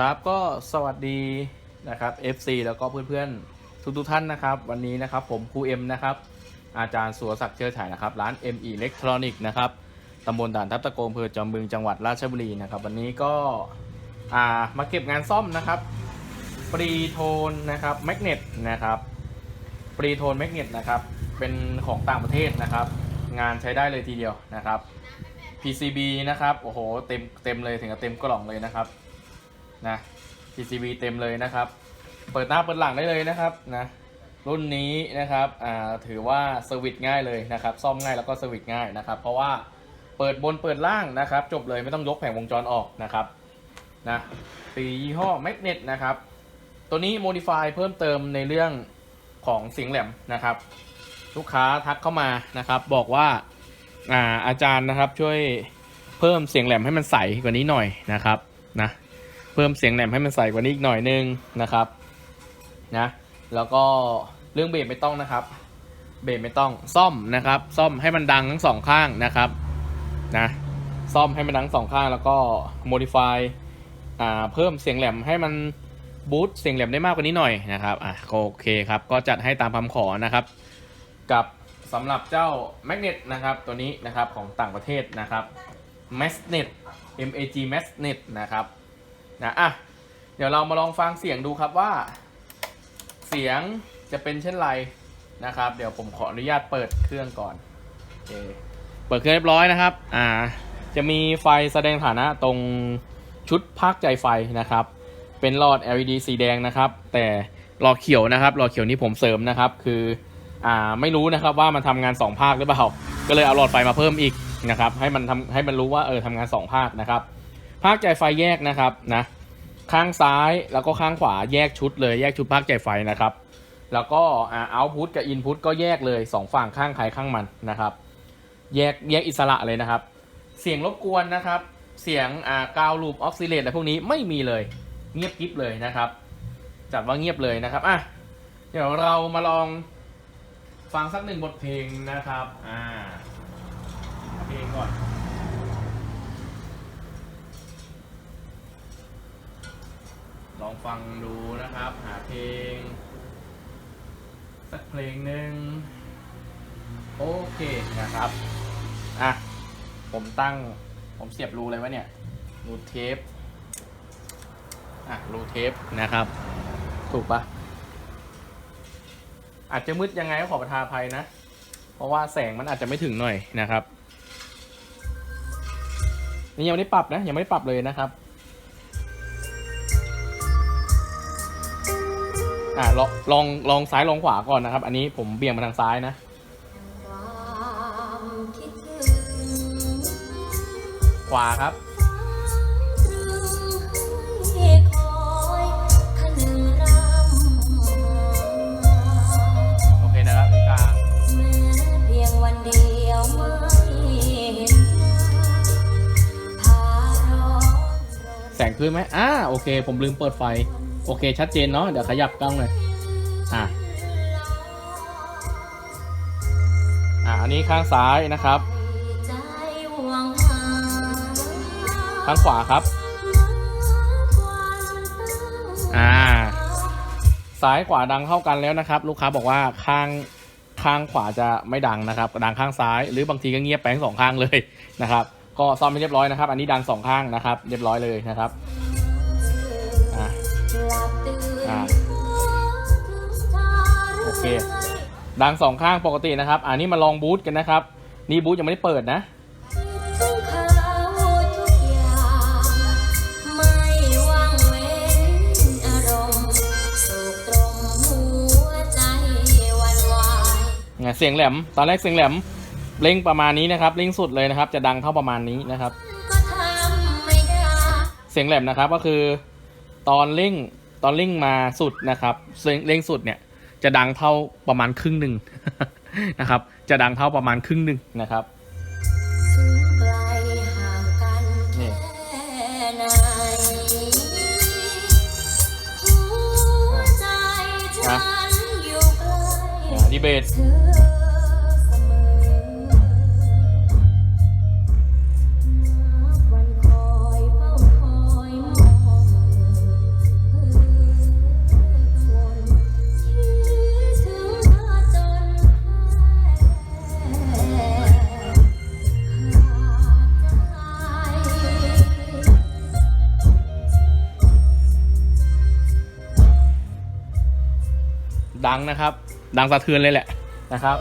ครับก็สวัสดีนะครับ FC แล้วก็เพื่อนๆทุกๆท่านนะครับ วันนี้นะครับผมครูเอ็มนะครับอาจารย์สุรศักดิ์เชิดฉายนะครับ ร้าน M E Electronic นะครับตำบลด่านทับตะโกอำเภอจอมบึงจังหวัดราชบุรีนะครับ วันนี้ก็อ่ามาเก็บงานซ่อมนะครับปรีโทนนะครับแมกเนตนะครับปรีโทนแมกเนตนะครับเป็นของต่างประเทศนะครับ งานใช้ได้เลยทีเดียวนะครับ PCB นะครับโอ้โหเต็มเต็มเลยถึงกับเต็มกล่องเลยนะครับ นะ PCB เต็มเลยนะครับ เปิดหน้าเปิดหลังได้เลยนะครับนะรุ่นนี้นะครับถือว่าเซอร์วิสง่ายเลยนะครับ ซ่อมง่ายแล้วก็เซอร์วิสง่ายนะครับ เพราะว่าเปิดบนเปิดล่างนะครับ จบเลยไม่ต้องยกแผงวงจรออกนะครับนะปียี่ห้อ Magnet นะครับ ตัวนี้ Modify เพิ่มเติมในเรื่องของเสียงแหลมนะครับ ลูกค้าทักเข้ามานะครับ บอกว่าอ่าอาจารย์นะครับช่วยเพิ่มเสียงแหลมให้มันใสกว่านี้หน่อยนะครับนะ เพิ่มเสียงแหลมให้มันใสกว่านี้อีกหน่อยนึงนะครับนะแล้วก็เรื่องเบสไม่ต้องนะครับ เบสไม่ต้องซ่อมนะครับ ซ่อมให้มันดังทั้งสองข้างนะครับนะซ่อมให้มันดังสองข้างแล้วก็ modify อ่าเพิ่มเสียงแหลมให้มันบูตเสียงแหลมได้มากกว่านี้หน่อยนะครับอะโอเคครับก็จัดให้ตามคำขอนะครับ กับสำหรับเจ้า Magnet นะครับตัวนี้นะครับของต่างประเทศนะครับ Magnet MAG Magnet นะครับ นะอะเดี๋ยวเรามาลองฟังเสียงดูครับว่า เสียงจะเป็นเช่นไรนะครับ เดี๋ยวผมขออนุญาตเปิดเครื่องก่อนโอเคเปิดเครื่องเรียบร้อยนะครับอ่าจะมีไฟแสดงฐานะตรงชุดภาคใจไฟนะครับ เป็นหลอด LED สีแดงนะครับ แต่หลอดเขียวนะครับหลอดเขียวนี้ผมเสริมนะครับ คืออ่าไม่รู้นะครับว่ามันทำงาน 2 ภาคหรือเปล่า ก็เลยเอาหลอดไฟมาเพิ่มอีกนะครับ ให้มันทำให้มันรู้ว่าเออทำงาน 2 ภาคนะครับ ภาคใจไฟแยกนะครับนะข้างซ้ายแล้วก็ข้างขวาแยกชุดเลยแยกชุดภาคใจไฟนะครับ แล้วก็อ่าเอาพุตกับอินพุตก็แยกเลยสองฝั่งข้างใครข้างมันนะครับ แยกแยกอิสระเลยนะครับ เสียงรบกวนนะครับ เสียงอ่ากาวลูปออกซิเลตอะไรพวกนี้ไม่มีเลย เงียบกริบเลยนะครับ จัดว่าเงียบเลยนะครับอะเดี๋ยวเรามาลองฟังสักหนึ่งบทเพลงนะครับอ่าเพลงก่อน ลองฟังดูนะครับ หาเพลง สักเพลงหนึ่งโอเคนะครับ อะ ผมตั้ง ผมเสียบรูอะไรวะเนี่ย รูเทป อะ รูเทปนะครับ ถูกปะอาจจะมืดยังไงก็ขอประทานอภัยนะ เพราะว่าแสงมันอาจจะไม่ถึงหน่อยนะครับ นี่ยังไม่ได้ปรับนะ ยังไม่ได้ปรับเลยนะครับ อะลองลองลองซ้ายลองขวาก่อนนะครับ อันนี้ผมเบี่ยงมาทางซ้ายนะ ขวาครับ โอเคนะครับกลางแม้เพียงวันเดียวไม่เห็นหน้าพาร้อนแสงขึ้นไหมอ่าโอเค ผมลืมเปิดไฟ โอเค ชัดเจนเนาะเดี๋ยวขยับกล้องหน่อยอะอะอันนี้ข้างซ้ายนะครับ ข้างขวาครับ อ่า ซ้ายขวาดังเท่ากันแล้วนะครับ ลูกค้าบอกว่าข้างข้างขวาจะไม่ดังนะครับ ดังข้างซ้าย หรือบางทีก็เงียบไปทั้งสองข้างเลยนะครับ ก็ซ่อมให้เรียบร้อยนะครับ อันนี้ดังสองข้างนะครับ เรียบร้อยเลยนะครับ อ่าโอเค ดังสองข้างปกตินะครับ อันนี้มาลองบูทกันนะครับ นี่บูทยังไม่ได้เปิดนะเสียงแหลม ตอนแรกเสียงแหลมเร่งประมาณนี้นะครับเร่งสุดเลยนะครับ จะดังเท่าประมาณนี้นะครับ เสียงแหลมนะครับก็คือ ตอนเร่ง ตอนเร่งมาสุดนะครับเสียงเร่งสุดเนี่ยจะดังเท่าประมาณครึ่งหนึ่งนะครับ จะดังเท่าประมาณครึ่งหนึ่งนะครับถึงไก ดังนะครับ ดังสะเทือนเลยแหละนะครับ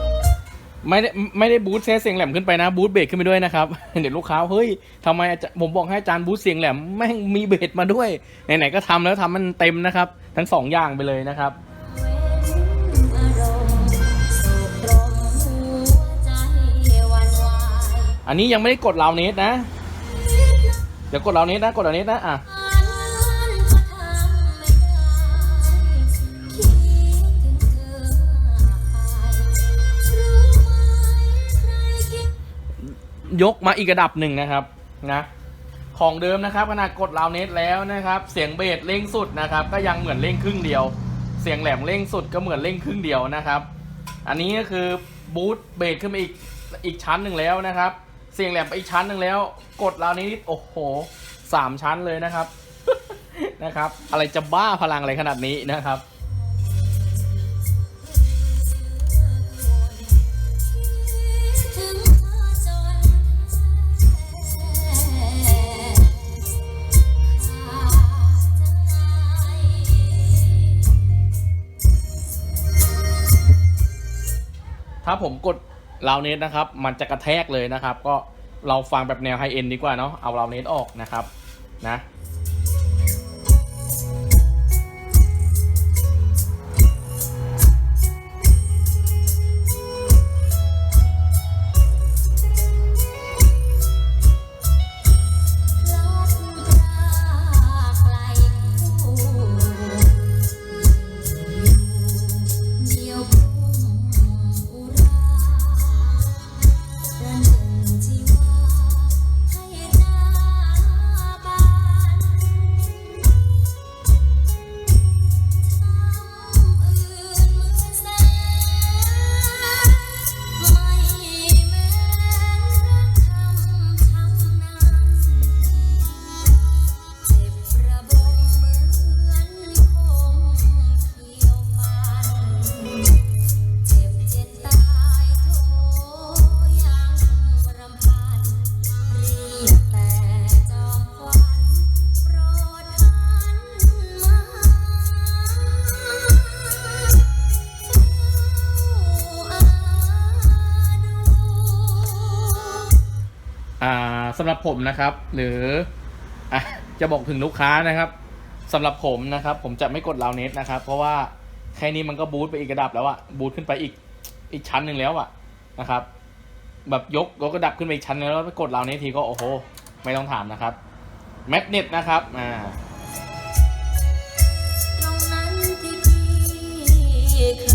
ไม่ได้ไม่ได้บูทเสียงแหลมขึ้นไปนะบูทเบสขึ้นไปด้วยนะครับเดี๋ยวลูกค้าเฮ้ยทำไมผมบอกให้อาจารย์บูทเสียงแหลมแม่งมีเบสมาด้วยไหนๆก็ทำแล้วทำมันเต็มนะครับ ทั้งสองอย่างไปเลยนะครับอันไหวอันนี้ยังไม่ได้กดลาวเนสนะ เดี๋ยวกดลาวเนสนะ กดลาวเนสนะ อะ ยกมาอีกระดับหนึ่งนะครับนะของเดิมนะครับขนาดกดลาวเนสแล้วนะครับ เสียงเบสเร่งสุดนะครับ ก็ยังเหมือนเร่งครึ่งเดียว เสียงแหลมเร่งสุดก็เหมือนเร่งครึ่งเดียวนะครับ อันนี้ก็คือบูทเบสขึ้นมาอีกอีกชั้นหนึ่งแล้วนะครับ เสียงแหลมไปอีกชั้นหนึ่งแล้ว กดลาวเนสโอ้โหสามชั้นเลยนะครับนะครับ อะไรจะบ้าพลังอะไรขนาดนี้นะครับ ถ้าผมกดลาวเนสนะครับ มันจะกระแทกเลยนะครับ ก็เราฟังแบบแนวไฮเอ็นดีกว่าเนาะเอาลาวเนสออกนะครับนะ สำหรับผมนะครับ หรืออะจะบอกถึงลูกค้านะครับสำหรับผมนะครับ ผมจะไม่กดลาวเนสนะครับ เพราะว่าแค่นี้มันก็บูทไปอีกระดับแล้วอะบูทขึ้นไปอีกอีกชั้นหนึ่งแล้วอะนะครับ แบบยกยกระดับขึ้นไปอีกชั้นแล้วไปกดลาวเนสทีก็โอ้โห ไม่ต้องถามนะครับแมกเนตนะครับอ่าตรงนั้นที่พี่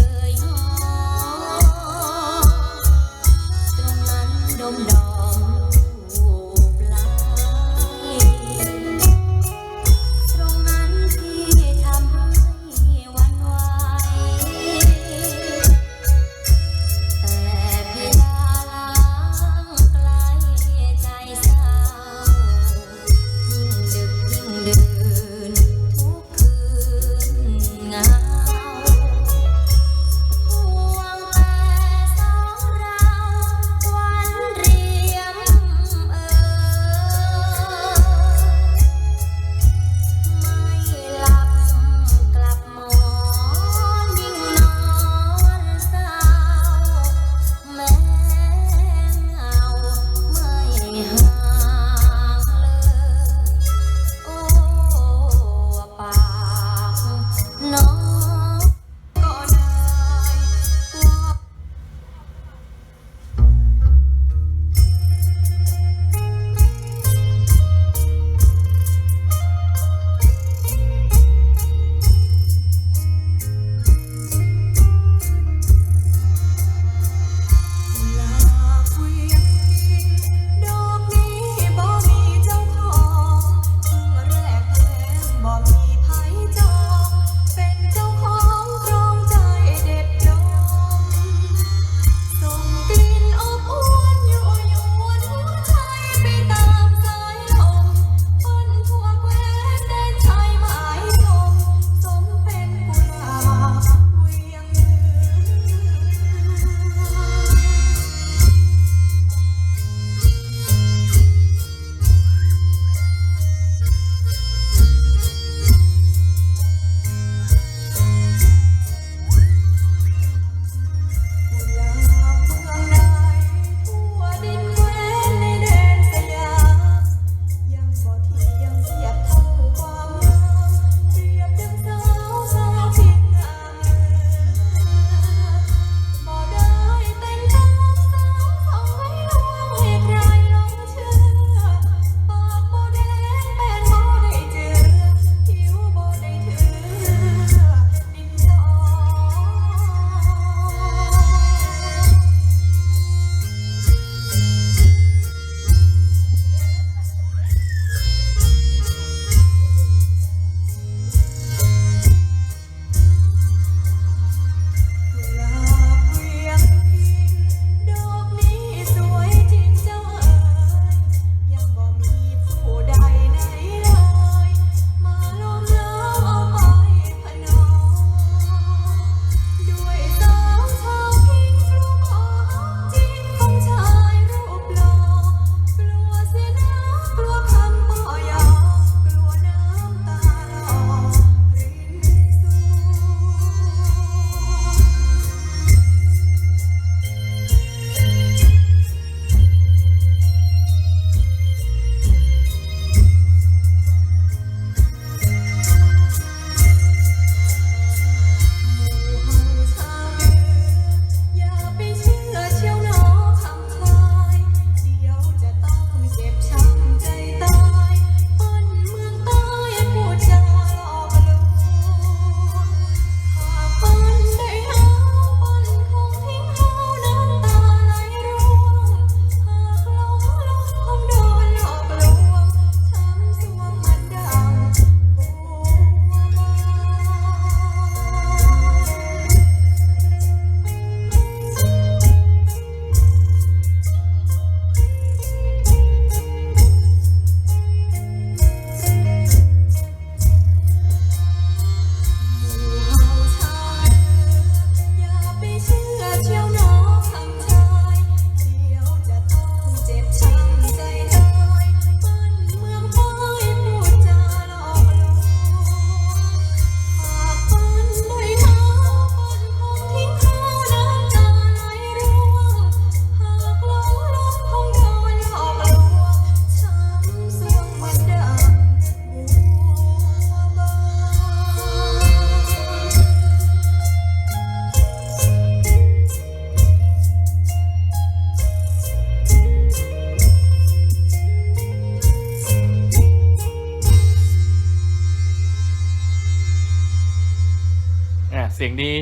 เสียงดี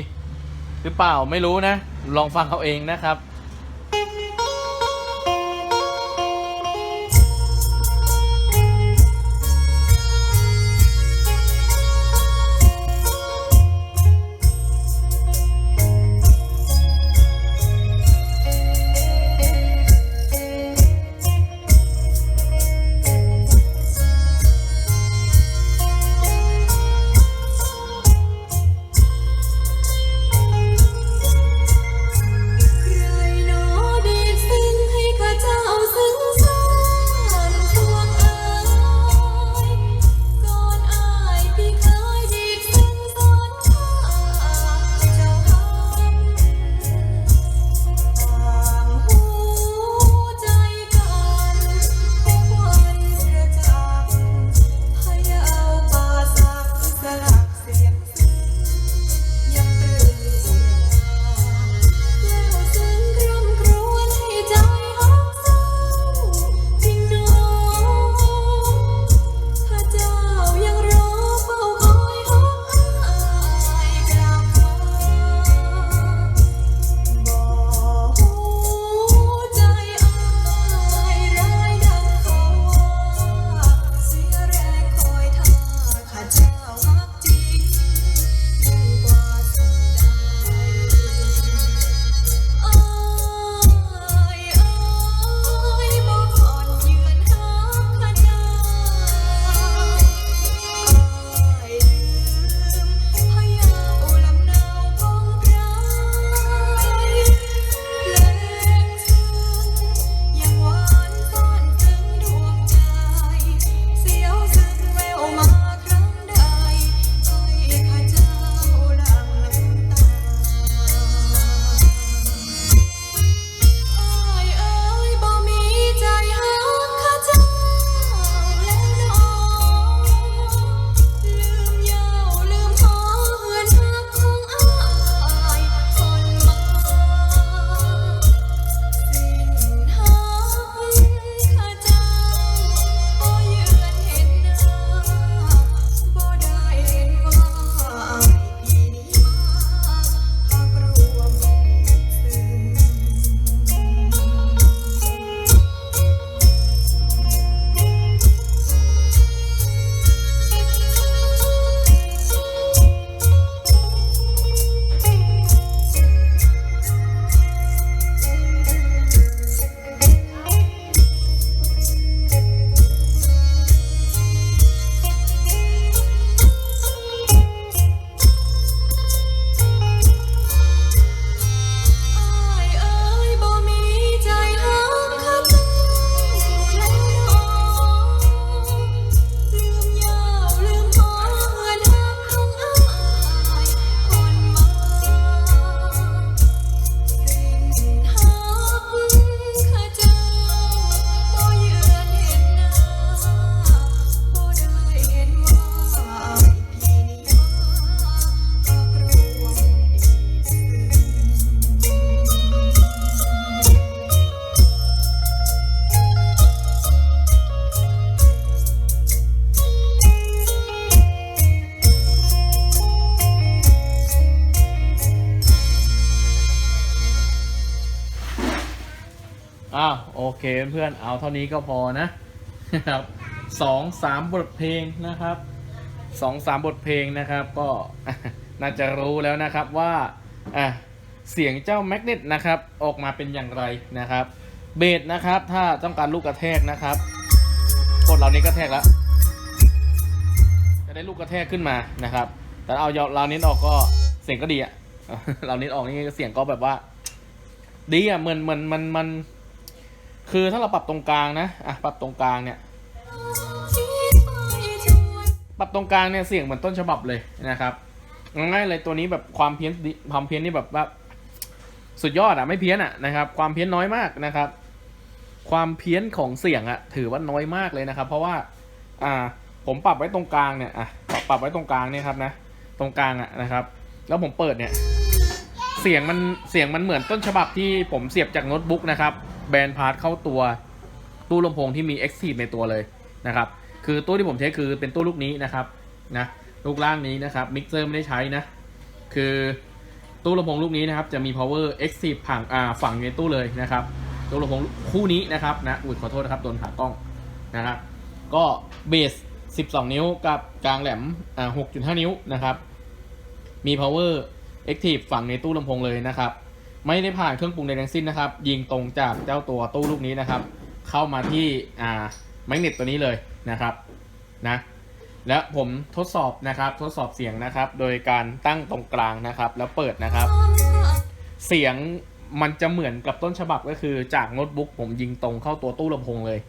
หรือเปล่าไม่รู้นะ ลองฟังเขาเองนะครับ เคเพื่อนๆเอาเท่านี้ก็พอนะครับสองสามบทเพลงนะครับสองสามบทเพลงนะครับ ก็น่าจะรู้แล้วนะครับว่าอะเสียงเจ้าแมกเนตนะครับออกมาเป็นอย่างไรนะครับ เบสนะครับถ้าต้องการลูกกระแทกนะครับกดเรานี้กระแทกแล้วจะได้ลูกกระแทกขึ้นมานะครับ แต่เอาเราเน้นออกก็เสียงก็ดีอะเราเน้นออกนี่เสียงก็แบบว่า ดีอะเหมือนเหมือนมันมัน คือถ้าเราปรับตรงกลางนะอะปรับตรงกลางเนี่ย ปรับตรงกลางเนี่ยเสียงเหมือนต้นฉบับเลยนะครับง่ายเลยตัวนี้แบบความเพี้ยนความเพี้ยนนี่แบบว่าสุดยอดอะไม่เพี้ยนอะนะครับ ความเพี้ยนน้อยมากนะครับ ความเพี้ยนของเสียงอะ ถือว่าน้อยมากเลยนะครับ เพราะว่า อ่า ผมปรับไว้ตรงกลางเนี่ยอะปรับปรับไว้ตรงกลางเนี่ยครับนะตรงกลางอะนะครับ แล้วผมเปิดเนี่ย เสียงมันเสียงมันเหมือนต้นฉบับที่ผมเสียบจากโน้ตบุ๊กนะครับ แบนพาร์ทเข้าตัวตู้ลำโพงที่มี Active ในตัวเลยนะครับคือตู้ที่ผมใช้คือเป็นตู้ลูกนี้นะครับนะลูกล่างนี้นะครับมิกเซอร์ไม่ได้ใช้นะ คือตู้ลำโพงลูกนี้นะครับจะมี power active ผังอ่าฝั่งในตู้เลยนะครับตู้ลำโพงคู่นี้นะครับนะอุ้ยขอโทษนะครับโดนขากล้องนะครับก็เบส 12 นิ้วกับกลางแหลมอ่า6.5 นิ้วนะครับมี power active ฝั่งในตู้ลำโพงเลยนะครับ ไม่ได้ผ่านเครื่องปรุงใดทั้งสิ้นนะครับ ยิงตรงจากเจ้าตัวตู้ลูกนี้นะครับ เข้ามาที่อ่าแมกเนตตัวนี้เลยนะครับนะและผมทดสอบนะครับทดสอบเสียงนะครับ โดยการตั้งตรงกลางนะครับ แล้วเปิดนะครับ เสียงมันจะเหมือนกับต้นฉบับก็คือจากโน้ตบุ๊กผมยิงตรงเข้าตัวตู้ลำโพงเลย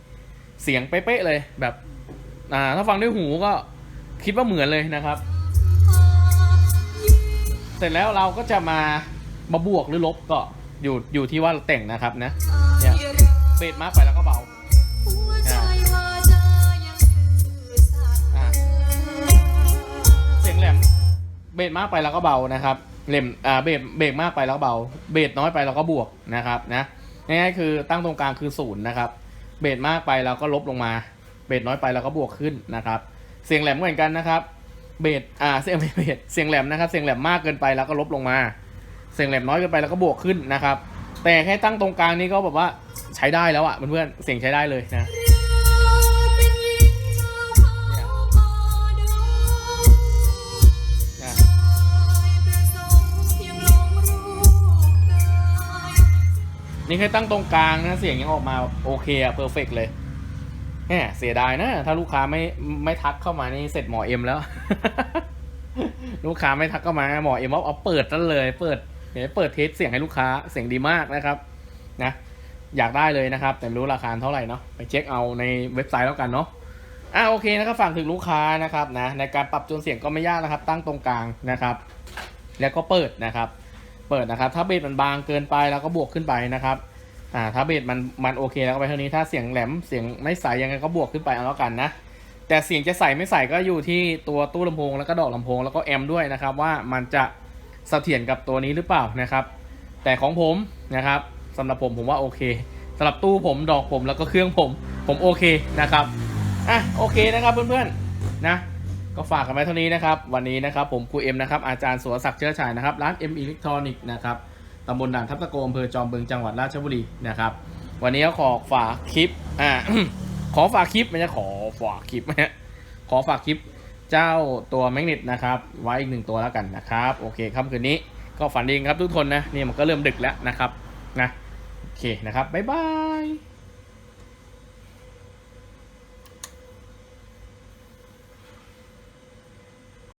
เสียงเป๊ะๆเลยแบบอ่าถ้าฟังด้วยหูก็คิดว่าเหมือนเลยนะครับ เสร็จแล้วเราก็จะมา มาบวกหรือลบก็อยู่อยู่ที่ว่าเราแต่งนะครับนะเนี่ยเบสมากไปแล้วก็เบาอะเสียงแหลมเบสมากไปแล้วก็เบานะครับเล่มอ่าเบสเบสมากไปแล้วก็เบา เบสน้อยไปแล้วก็บวกนะครับนะง่ายๆคือตั้งตรงกลางคือศูนย์นะครับเบสมากไปแล้วก็ลบลงมา เบสน้อยไปแล้วก็บวกขึ้นนะครับเสียงแหลมเหมือนกันนะครับเบสอ่าเสียงไม่เบสเสียงแหลมนะครับ เสียงแหลมมากเกินไปแล้วก็ลบลงมาเสียงแหลมน้อยเกินไปแล้วก็บวกขึ้นนะครับ แต่แค่ตั้งตรงกลางนี่ก็แบบว่าใช้ได้แล้วอะเพื่อนๆเสียงใช้ได้เลยนะนี่แค่ตั้งตรงกลางนะเสียงยังออกมาโอเคอะเพอร์เฟกเลยแหมเสียดายนะ ถ้าลูกค้าไม่ไม่ทักเข้ามานี่เสร็จหมอเอ็มแล้ว ลูกค้าไม่ทักเข้ามาหมอเอ็มเอาเอาเปิดนั่นเลย เปิด เดี๋ยวเปิดเทสเสียงให้ลูกค้าเสียงดีมากนะครับนะอยากได้เลยนะครับ แต่ไม่รู้ราคาเท่าไหร่เนาะไปเช็คเอาในเว็บไซต์แล้วกันเนาะอะโอเคนะครับฝากถึงลูกค้านะครับนะในการปรับจูนเสียงก็ไม่ยากนะครับ ตั้งตรงกลางนะครับ แล้วก็เปิดนะครับ เปิดนะครับ ถ้าเบสมันบางเกินไปแล้วก็บวกขึ้นไปนะครับอ่าถ้าเบสมันมันโอเคแล้วก็ไปเท่านี้ถ้าเสียงแหลมเสียงไม่ใสยังไงก็บวกขึ้นไปเอาแล้วกันนะแต่เสียงจะใส่ไม่ใส่ก็อยู่ที่ตัวตู้ลำโพงแล้วก็ดอกลำโพงแล้วก็แอมด้วยนะครับว่ามันจะ เสถียรกับตัวนี้หรือเปล่านะครับ แต่ของผมนะครับสำหรับผมผมว่าโอเคสำหรับตู้ผมดอกผมแล้วก็เครื่องผมผมโอเคนะครับอะโอเคนะครับเพื่อนๆนะก็ฝากกันไว้เท่านี้นะครับ วันนี้นะครับผมครูเอ็มนะครับอาจารย์สุรศักดิ์เชื้อชายนะครับร้าน M Electronic นะครับตำบลด่านทับตะโกอำเภอจอมบึงจังหวัดราชบุรีนะครับ วันนี้ขอฝากคลิปอ่าขอฝากคลิปไม่ใช่ขอฝากคลิปนะฮะขอฝากคลิป เจ้าตัวแมกเนตนะครับไว้อีกหนึ่งตัวแล้วกันนะครับโอเคค่ำคืนนี้ก็ฝันดีครับทุกคนนะนี่มันก็เริ่มดึกแล้วนะครับนะโอเคนะครับบ๊ายบาย